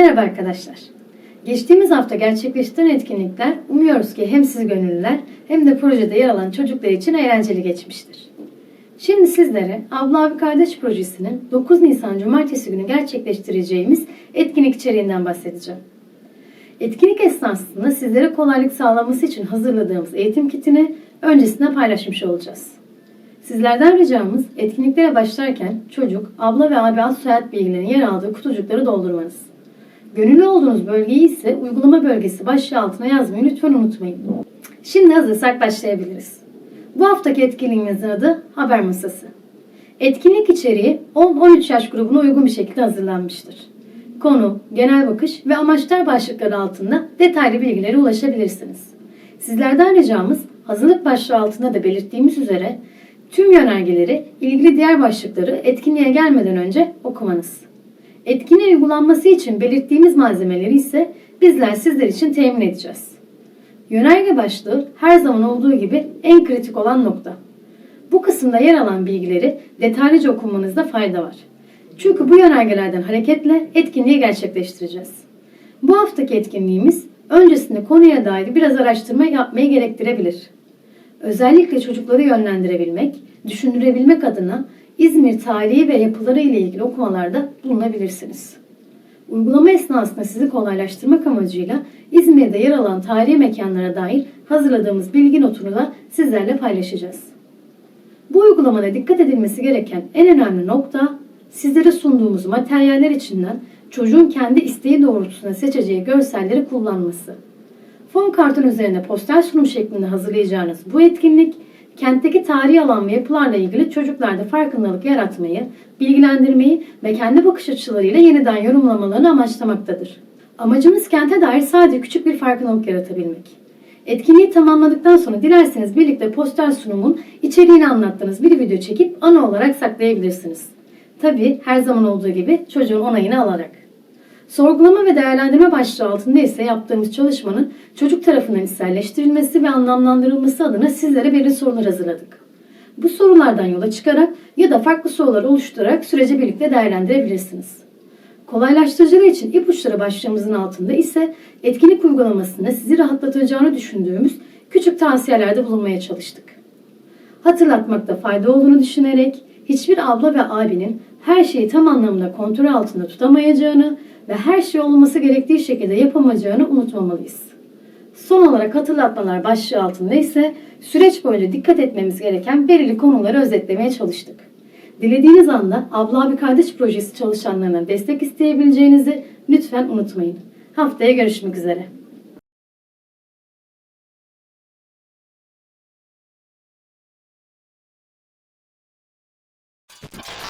Merhaba arkadaşlar. Geçtiğimiz hafta gerçekleştirilen etkinlikler umuyoruz ki hem siz gönüllüler hem de projede yer alan çocuklar için eğlenceli geçmiştir. Şimdi sizlere Abla Abi Kardeş projesinin 9 Nisan Cumartesi günü gerçekleştireceğimiz etkinlik içeriğinden bahsedeceğim. Etkinlik esnasında sizlere kolaylık sağlaması için hazırladığımız eğitim kitini öncesinde paylaşmış olacağız. Sizlerden ricamız etkinliklere başlarken çocuk, abla ve abi ad soyad bilgilerinin yer aldığı kutucukları doldurmanız. Gönüllü olduğunuz bölgeyi ise uygulama bölgesi başlığı altına yazmayı lütfen unutmayın. Şimdi hazırsak başlayabiliriz. Bu haftaki etkinliğimizin adı Haber Masası. Etkinlik içeriği 10-13 yaş grubuna uygun bir şekilde hazırlanmıştır. Konu, genel bakış ve amaçlar başlıkları altında detaylı bilgilere ulaşabilirsiniz. Sizlerden ricamız hazırlık başlığı altında da belirttiğimiz üzere tüm yönergeleri, ilgili diğer başlıkları etkinliğe gelmeden önce okumanız. Etkinliğe uygulanması için belirttiğimiz malzemeleri ise bizler sizler için temin edeceğiz. Yönerge başlığı her zaman olduğu gibi en kritik olan nokta. Bu kısımda yer alan bilgileri detaylıca okumanızda fayda var. Çünkü bu yönergelerden hareketle etkinliği gerçekleştireceğiz. Bu haftaki etkinliğimiz öncesinde konuya dair biraz araştırma yapmayı gerektirebilir. Özellikle çocukları yönlendirebilmek, düşündürebilmek adına İzmir tarihi ve yapıları ile ilgili okumalarda bulunabilirsiniz. Uygulama esnasında sizi kolaylaştırmak amacıyla İzmir'de yer alan tarihi mekanlara dair hazırladığımız bilgi notunu da sizlerle paylaşacağız. Bu uygulamada dikkat edilmesi gereken en önemli nokta sizlere sunduğumuz materyaller içinden çocuğun kendi isteği doğrultusunda seçeceği görselleri kullanması. Fon kartın üzerine poster sunum şeklinde hazırlayacağınız bu etkinlik kentteki tarihi alan ve yapılarla ilgili çocuklarda farkındalık yaratmayı, bilgilendirmeyi ve kendi bakış açılarıyla yeniden yorumlamalarını amaçlamaktadır. Amacımız kente dair sadece küçük bir farkındalık yaratabilmek. Etkinliği tamamladıktan sonra dilerseniz birlikte poster sunumun içeriğini anlattığınız bir video çekip ana olarak saklayabilirsiniz. Tabi her zaman olduğu gibi çocuğun onayını alarak. Sorgulama ve değerlendirme başlığı altında ise yaptığımız çalışmanın çocuk tarafından içselleştirilmesi ve anlamlandırılması adına sizlere belirli sorular hazırladık. Bu sorulardan yola çıkarak ya da farklı sorular oluşturarak süreci birlikte değerlendirebilirsiniz. Kolaylaştırıcılar için ipuçları başlığımızın altında ise etkinlik uygulamasında sizi rahatlatacağını düşündüğümüz küçük tavsiyelerde bulunmaya çalıştık. Hatırlatmakta fayda olduğunu düşünerek hiçbir abla ve abinin her şeyi tam anlamda kontrol altında tutamayacağını ve her şey olması gerektiği şekilde yapamayacağını unutmamalıyız. Son olarak hatırlatmalar başlığı altında ise süreç boyunca dikkat etmemiz gereken belirli konuları özetlemeye çalıştık. Dilediğiniz anda Abla Abi Kardeş projesi çalışanlarına destek isteyebileceğinizi lütfen unutmayın. Haftaya görüşmek üzere.